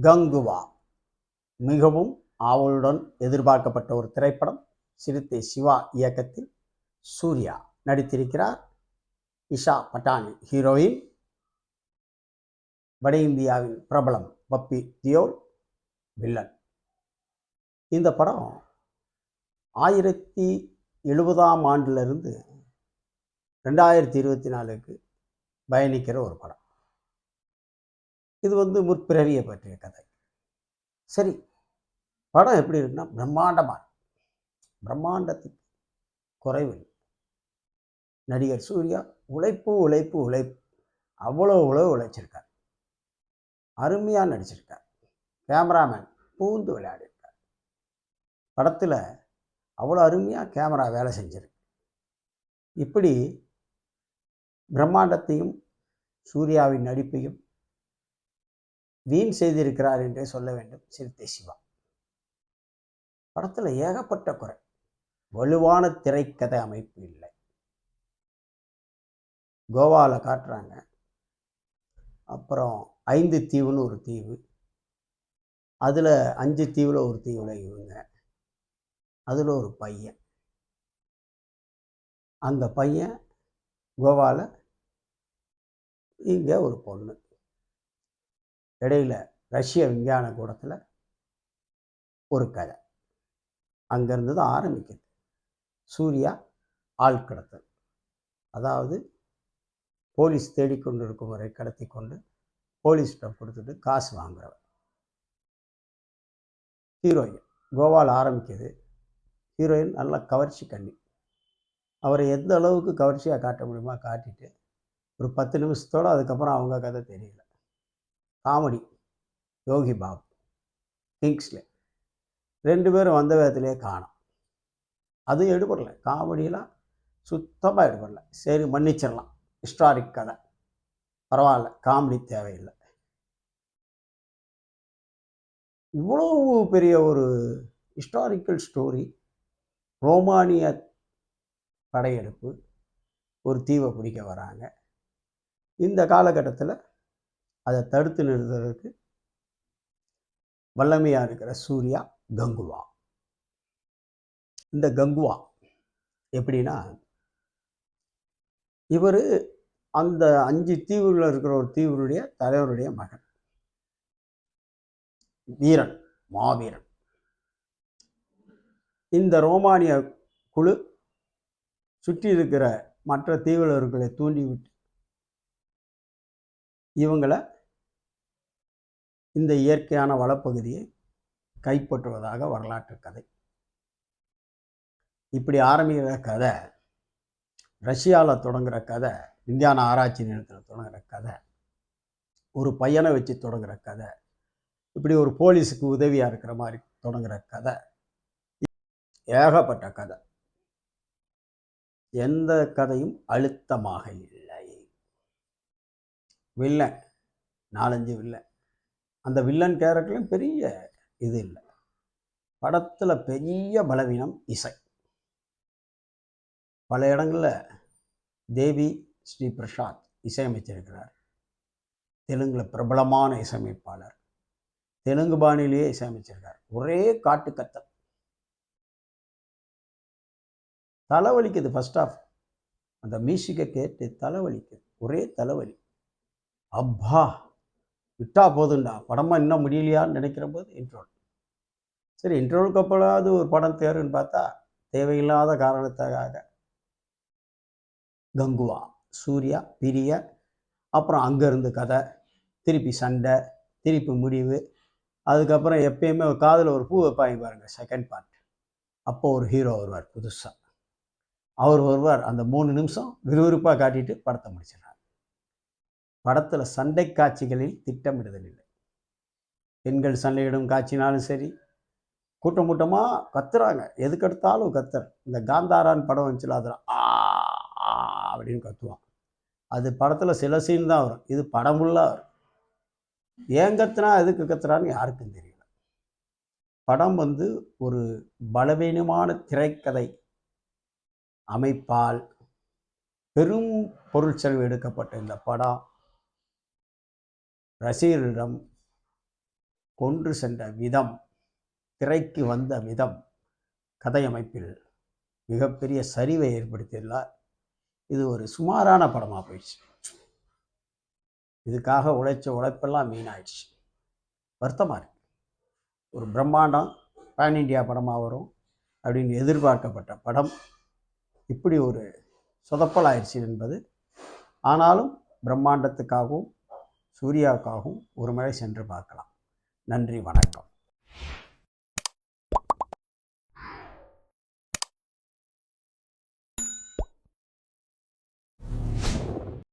கங்குவா. மிகவும் ஆவலுடன் எதிர்பார்க்கப்பட்ட ஒரு திரைப்படம் சிறுத்தை சிவா இயக்கத்தில் சூர்யா நடித்திருக்கிறார். இஷா பட்டானி ஹீரோயின். வட இந்தியாவின் பிரபலம் பப்பி தியோல் வில்லன். இந்த படம் ஆயிரத்தி எழுபதாம் ஆண்டிலிருந்து ரெண்டாயிரத்தி இருபத்தி நாலுக்கு பயணிக்கிற ஒரு படம். இது வந்து முற்பிறவியை பற்றிய கதை. சரி படம் எப்படி இருக்குன்னா பிரம்மாண்டமாக பிரம்மாண்டத்துக்கு குறைவில்லை நடிகர் சூர்யா உழைப்பு உழைப்பு உழைப்பு. அவ்வளோ உழவு உழைச்சிருக்கார். அருமையாக நடிச்சிருக்கார். கேமராமேன் பூந்து விளையாடிருக்கார். படத்தில் அவ்வளோ அருமையாக கேமரா வேலை செஞ்சிருக்கு. இப்படி பிரம்மாண்டத்தையும் சூர்யாவின் நடிப்பையும் வீண் செய்திருக்கிறார் என்றே சொல்ல வேண்டும் சிறுத்தை சிவா. படத்தில் ஏகப்பட்ட குறை. வலுவான திரைக்கதை அமைப்பு இல்லை. கோவாவில் காட்டுறாங்க. அப்புறம் ஐந்து தீவுன்னு ஒரு தீவு. அதில் அஞ்சு தீவில் ஒரு தீவில் இவங்க. அதில் ஒரு பையன். அந்த பையன் கோவாவில் இங்கே ஒரு பொண்ணு. இடையில ரஷ்ய விஞ்ஞான கூடத்தில் ஒரு கதை. அங்கேருந்து தான் ஆரம்பிக்குது. சூர்யா ஆள் கடத்தல். அதாவது போலீஸ் தேடிக்கொண்டு இருக்கும் வரை கடத்தி கொண்டு போலீஸ்கிட்ட கொடுத்துட்டு காசு வாங்குறவர் ஹீரோயின். கோவாவில் ஆரம்பிக்குது. ஹீரோயின் நல்ல கவர்ச்சி கண்ணி. அவரை எந்த அளவுக்கு கவர்ச்சியாக காட்ட முடியுமா காட்டிட்டு ஒரு பத்து நிமிஷத்தோடு அதுக்கப்புறம் அவங்க கதை தெரியல. காமெடி யோகி பாபு கிங்ஸ்லே. ரெண்டு பேரும் வந்த விதத்திலே காணும். அதுவும் எடுபடல. காமெடியெலாம் சுத்தமாக எடுபடல. சரி மன்னிச்சிடலாம். ஹிஸ்டாரிக் கதை. பரவாயில்ல காமெடி தேவையில்லை. இவ்வளோ பெரிய ஒரு ஹிஸ்டாரிக்கல் ஸ்டோரி ரோமானிய படையெடுப்பு ஒரு தீவை பிடிக்க வராங்க. இந்த காலகட்டத்தில் அதை தடுத்து நிறுத்துறதுக்கு வல்லமையாக இருக்கிற சூர்யா கங்குவா. இந்த கங்குவா எப்படின்னா இவர் அந்த அஞ்சு தீவுகளில் இருக்கிற ஒரு தீவுடைய தலைவருடைய மகன். வீரன் மாவீரன். இந்த ரோமானிய குழு சுற்றி இருக்கிற மற்ற தீவிரர்களை தூண்டிவிட்டு இவங்களை இந்த இயற்கையான வளப்பகுதியை கைப்பற்றுவதாக வரலாற்று கதை. இப்படி ஆரம்பிக்கிற கதை ரஷ்யாவில் தொடங்குகிற கதை விஞ்ஞான ஆராய்ச்சி நிலையத்தில் தொடங்குகிற கதை ஒரு பையனை வச்சு தொடங்குற கதை இப்படி ஒரு போலீஸுக்கு உதவியாக இருக்கிற மாதிரி தொடங்குகிற கதை ஏகப்பட்ட கதை. எந்த கதையும் அழுத்தமாக இல்லை. வில்லை நாலஞ்சு வில்லை அந்த வில்லன் கேரக்டர்லையும் பெரிய இது இல்லை. படத்தில் பெரிய பலவீனம் இசை. பல இடங்களில் தேவி ஸ்ரீ பிரசாத் இசையமைச்சிருக்கிறார் தெலுங்கில் பிரபலமான இசையமைப்பாளர். தெலுங்கு பாணியிலேயே இசையமைச்சிருக்கார் ஒரே காட்டுக்கத்தல். தலைவலிக்குது ஃபர்ஸ்ட் ஆஃப் அந்த மியூசிக்கை கேட்டு தலைவலிக்குது. ஒரே தலைவலி. அப்பா விட்டா போதுண்டா படமா இன்னும் முடியலையான்னு நினைக்கிற போது இன்ட்ரோல் சரி இன்ட்ரோலுக்கு அப்போலாவது ஒரு படம் தேருன்னு பார்த்தா தேவையில்லாத காரணத்துக்காக. கங்குவா சூர்யா பிரிய அப்புறம் அங்கேருந்து கதை திருப்பி சண்டை திருப்பி முடிவு. அதுக்கப்புறம் எப்பயுமே காதில் ஒரு பூ வைப்பாங்க பாருங்க செகண்ட் பார்ட் அப்போ ஒரு ஹீரோ வருவார் புதுசாக அவர் வருவார் அந்த மூணு நிமிஷம் விறுவிறுப்பாக காட்டிட்டு படத்தை முடிச்சிடறார். படத்தில் சண்டை காட்சிகளில் திட்டமிடுதல் இல்லை. பெண்கள் சண்டையிடும் காட்சினாலும் சரி கூட்டம் கூட்டமாக கத்துறாங்க. எதுக்கெடுத்தாலும் கத்துற இந்த காந்தாரான் படம் வந்துச்சுல அதில் ஆ அப்படின்னு கத்துவான். அது படத்தில் சில சீன் தான் வரும். இது படம் ஃபுல்லாக வரும். ஏன் கத்துனா எதுக்கு கத்துறான்னு யாருக்கும் தெரியல. படம் வந்து ஒரு பலவீனமான திரைக்கதை அமைப்பால் பெரும் பொருட்செலவு எடுக்கப்பட்ட இந்த படம். ரசிகரிடம் கொன்று சென்ற விதம் திரைக்கு வந்த விதம் கதையமைப்பில் மிகப்பெரிய சரிவை ஏற்படுத்தியுள்ளார். இது ஒரு சுமாரான படமாக போயிடுச்சு. இதுக்காக உழைச்ச உழைப்பெல்லாம் வீணாயிடுச்சு. வருத்தமாக இருக்கு. ஒரு பிரம்மாண்டம் பேன் இண்டியா படமாக வரும் அப்படின்னு எதிர்பார்க்கப்பட்ட படம் இப்படி ஒரு சொதப்பல் ஆயிடுச்சு என்பது ஆனாலும் பிரம்மாண்டத்துக்காகவும் சூர்யாக்காகவும் ஒரு முறை சென்று பார்க்கலாம். நன்றி வணக்கம்.